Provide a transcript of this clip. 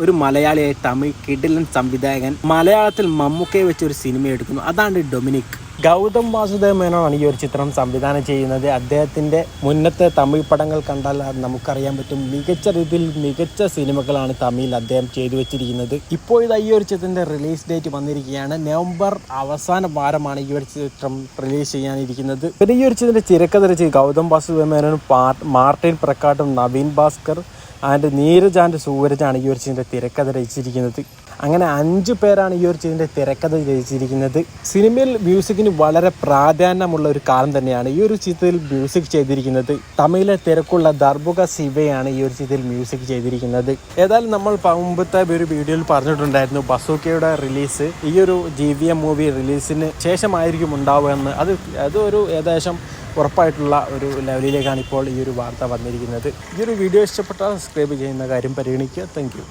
ഒരു മലയാളിയായ തമിഴ് കിടിലൻ സംവിധായകൻ മലയാളത്തിൽ മമ്മൂക്കയെ വെച്ച് ഒരു സിനിമ എടുക്കുന്നു. അതാണ് ഡൊമിനിക്. ഗൗതം വാസുദേവ് മേനോനാണ് ഈ ഒരു ചിത്രം സംവിധാനം ചെയ്യുന്നത്. അദ്ദേഹത്തിന്റെ മുന്നത്തെ തമിഴ് പടങ്ങൾ കണ്ടാൽ നമുക്കറിയാൻ പറ്റും. മികച്ച രീതിയിൽ മികച്ച സിനിമകളാണ് തമിഴിൽ അദ്ദേഹം ചെയ്തു വെച്ചിരിക്കുന്നത്. ഇപ്പോൾ ഇത് ഈ ഒരു ചിത്രത്തിന്റെ റിലീസ് ഡേറ്റ് വന്നിരിക്കുകയാണ്. നവംബർ അവസാന വാരമാണ് ഈ ഒരു ചിത്രം റിലീസ് ചെയ്യാനിരിക്കുന്നത്. പിന്നെ ഈ ഒരു ചിത്രത്തിന്റെ തിരക്കഥ ഗൗതം വാസുദേവ് മേനോനും മാർട്ടിൻ പ്രക്കാട്ടും നവീൻ ഭാസ്കർ ആൻഡ് നീരജ് ആൻഡ് സൂരജാണ് ഈ ഒരു ചിത്രത്തിന്റെ തിരക്കഥ രചിച്ചിരിക്കുന്നത്. അങ്ങനെ അഞ്ച് പേരാണ് ഈ ഒരു ചിത്രത്തിന്റെ തിരക്കഥ രചിച്ചിരിക്കുന്നത്. സിനിമയിൽ മ്യൂസിക്കിന് വളരെ പ്രാധാന്യമുള്ള ഒരു കാലം തന്നെയാണ് ഈ ഒരു ചിത്രത്തിൽ മ്യൂസിക് ചെയ്തിരിക്കുന്നത്. തമിഴിലെ തിരക്കുള്ള ദർബുക ശിവയാണ് ഈ ഒരു ചിത്രത്തിൽ മ്യൂസിക് ചെയ്തിരിക്കുന്നത്. ഏതായാലും നമ്മൾ പമ്പത്തെ ഒരു വീഡിയോയിൽ പറഞ്ഞിട്ടുണ്ടായിരുന്നു ബസൂക്കയുടെ റിലീസ്. ഈ ഒരു ജി വി എം മൂവി റിലീസിന് ശേഷമായിരിക്കും ഉണ്ടാവുക എന്ന്. അത് അതൊരു ഏകദേശം ഉറപ്പായിട്ടുള്ള ഒരു ലെവലിലേക്കാണ് ഇപ്പോൾ ഈ ഒരു വാർത്ത വന്നിരിക്കുന്നത്. ഈ ഒരു വീഡിയോ ഇഷ്ടപ്പെട്ടാൽ സബ്സ്ക്രൈബ് ചെയ്യുന്ന കാര്യം പരിഗണിക്കുക. താങ്ക്